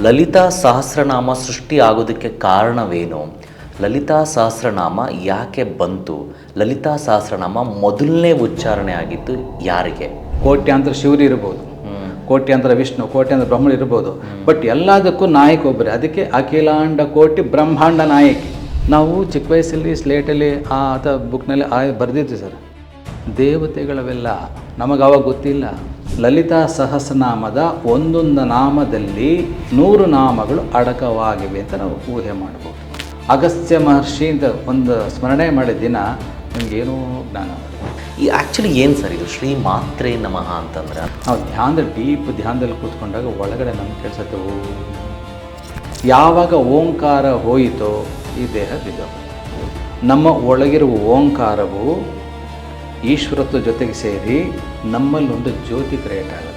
ಲಲಿತಾ ಸಹಸ್ರನಾಮ ಸೃಷ್ಟಿ ಆಗೋದಕ್ಕೆ ಕಾರಣವೇನು? ಲಲಿತಾ ಸಹಸ್ರನಾಮ ಯಾಕೆ ಬಂತು? ಲಲಿತಾ ಸಹಸ್ರನಾಮ ಮೊದಲನೇ ಉಚ್ಚಾರಣೆ ಆಗಿದ್ದು ಯಾರಿಗೆ? ಕೋಟ್ಯಾಂತರ ಶಿವರು ಇರ್ಬೋದು. ಕೋಟ್ಯಾಂತರ ವಿಷ್ಣು ಕೋಟ್ಯಾಂತರ ಬ್ರಹ್ಮ ಇರ್ಬೋದು. ಬಟ್ ಎಲ್ಲದಕ್ಕೂ ನಾಯಕ ಒಬ್ಬರೇ. ಅದಕ್ಕೆ ಅಖಿಲಾಂಡ ಕೋಟಿ ಬ್ರಹ್ಮಾಂಡ ನಾಯಕಿ. ನಾವು ಚಿಕ್ಕ ವಯಸ್ಸಲ್ಲಿ ಸ್ಲೇಟಲ್ಲಿ ಆ ಆತ ಬುಕ್ನಲ್ಲಿ ಆ ಬರೆದಿದ್ವಿ ಸರ್. ದೇವತೆಗಳವೆಲ್ಲ ನಮಗೆ ಅವಾಗ ಗೊತ್ತಿಲ್ಲ. ಲಲಿತಾ ಸಹಸ್ರನಾಮದ ಒಂದೊಂದು ನಾಮದಲ್ಲಿ ನೂರು ನಾಮಗಳು ಅಡಕವಾಗಿವೆ ಅಂತ ನಾವು ಊಹೆ ಮಾಡ್ಬೋದು. ಅಗಸ್ತ್ಯ ಮಹರ್ಷಿ ಅಂತ ಒಂದು ಸ್ಮರಣೆ ಮಾಡಿದ ದಿನ ನಮಗೇನೋ ಜ್ಞಾನ. ಈ ಆ್ಯಕ್ಚುಲಿ ಏನು ಸರ್ ಇದು? ಶ್ರೀ ಮಾತ್ರೇ ನಮಃ ಅಂತಂದ್ರೆ? ನಾವು ಧ್ಯಾನದ ಡೀಪ್ ಧ್ಯಾನದಲ್ಲಿ ಕೂತ್ಕೊಂಡಾಗ ಒಳಗಡೆ ನಮ್ಗೆ ಕೇಳಿಸುತ್ತೆ ಓ. ಯಾವಾಗ ಓಂಕಾರ ಹೋಯಿತೋ ಈ ದೇಹ ಬಿದ್ದು ನಮ್ಮ ಒಳಗಿರುವ ಓಂಕಾರವು ಈಶ್ವರತ್ವ ಜೊತೆಗೆ ಸೇರಿ ನಮ್ಮಲ್ಲಿ ಒಂದು ಜ್ಯೋತಿ ಕ್ರಿಯೇಟ್ ಆಗುತ್ತೆ.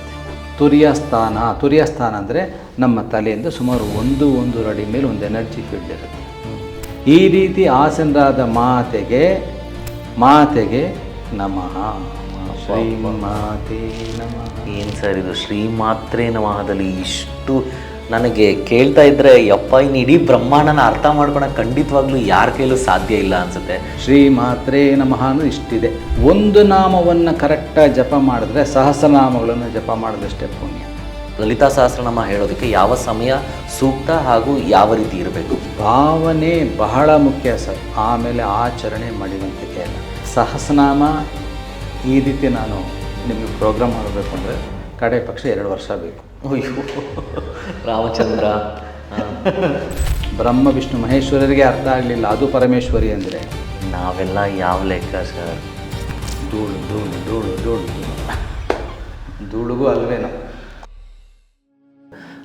ತುರಿಯ ಸ್ಥಾನ ತುರಿಯ ಸ್ಥಾನ ಅಂದರೆ ನಮ್ಮ ತಲೆಯಿಂದ ಸುಮಾರು ಒಂದು ಒಂದು ಅಡಿ ಮೇಲೆ ಒಂದು ಎನರ್ಜಿ ಫೀಲ್ಡ್ ಇರುತ್ತೆ. ಈ ರೀತಿ ಆಸನರಾದ ಮಾತೆಗೆ ಮಾತೆಗೆ ನಮಃ. ಶ್ರೀ ಮಾತೆ ನಮಃ. ಏನು ಸರ್ ಇದು? ಶ್ರೀ ಮಾತ್ರೇ ನಮಃದಲ್ಲಿ ಇಷ್ಟು ನನಗೆ ಕೇಳ್ತಾ ಇದ್ರೆ ಯಪ್ಪ ಇನ್ನು ಇಡೀ ಬ್ರಹ್ಮಾಂಡನ ಅರ್ಥ ಮಾಡ್ಕೊಳಕ್ಕೆ ಖಂಡಿತವಾಗ್ಲೂ ಯಾರ ಕೈಲೂ ಸಾಧ್ಯ ಇಲ್ಲ ಅನ್ಸುತ್ತೆ. ಶ್ರೀ ಮಾತ್ರೇ ನಮಃ ಇಷ್ಟಿದೆ. ಒಂದು ನಾಮವನ್ನು ಕರೆಕ್ಟಾಗಿ ಜಪ ಮಾಡಿದ್ರೆ ಸಹಸ್ರನಾಮಗಳನ್ನು ಜಪ ಮಾಡಿದಷ್ಟೇ ಪುಣ್ಯ. ಲಲಿತಾ ಸಹಸ್ರನಾಮ ಹೇಳೋದಕ್ಕೆ ಯಾವ ಸಮಯ ಸೂಕ್ತ ಹಾಗೂ ಯಾವ ರೀತಿ ಇರಬೇಕು? ಭಾವನೆ ಬಹಳ ಮುಖ್ಯ ಸರ್. ಆಮೇಲೆ ಆಚರಣೆ ಮಾಡಿದಂತೆ ಕೇಳ. ಸಹಸ್ರನಾಮ ಈ ರೀತಿ ನಾನು ನಿಮಗೆ ಪ್ರೋಗ್ರಾಮ್ ಮಾಡಬೇಕು ಅಂದರೆ ಕಡೆ ಪಕ್ಷ ಎರಡು ವರ್ಷ ಬೇಕು. ಅಯ್ಯೋ ರಾಮಚಂದ್ರ. ಬ್ರಹ್ಮ ವಿಷ್ಣು ಮಹೇಶ್ವರರಿಗೆ ಅರ್ಥ ಆಗಲಿಲ್ಲ. ಅದು ಪರಮೇಶ್ವರಿ ಅಂದರೆ. ನಾವೆಲ್ಲ ಯಾವ ಲೆಕ್ಕ ಸರ್? ಧೂಳು ಧೂಳು ಧೂಳು ಧೂಳು. ಧೂಳುಗೂ ಅಲ್ವೇನೋ.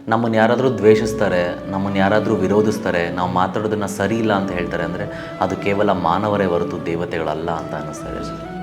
ನಮ್ಮನ್ನು ಯಾರಾದರೂ ದ್ವೇಷಿಸ್ತಾರೆ ನಮ್ಮನ್ನು ಯಾರಾದರೂ ವಿರೋಧಿಸ್ತಾರೆ ನಾವು ಮಾತಾಡೋದನ್ನು ಸರಿ ಇಲ್ಲ ಅಂತ ಹೇಳ್ತಾರೆ ಅಂದರೆ ಅದು ಕೇವಲ ಮಾನವರೇ ಹೊರತು ದೇವತೆಗಳಲ್ಲ ಅಂತ ಅನ್ನಿಸ್ತಾರೆ ಸರ್.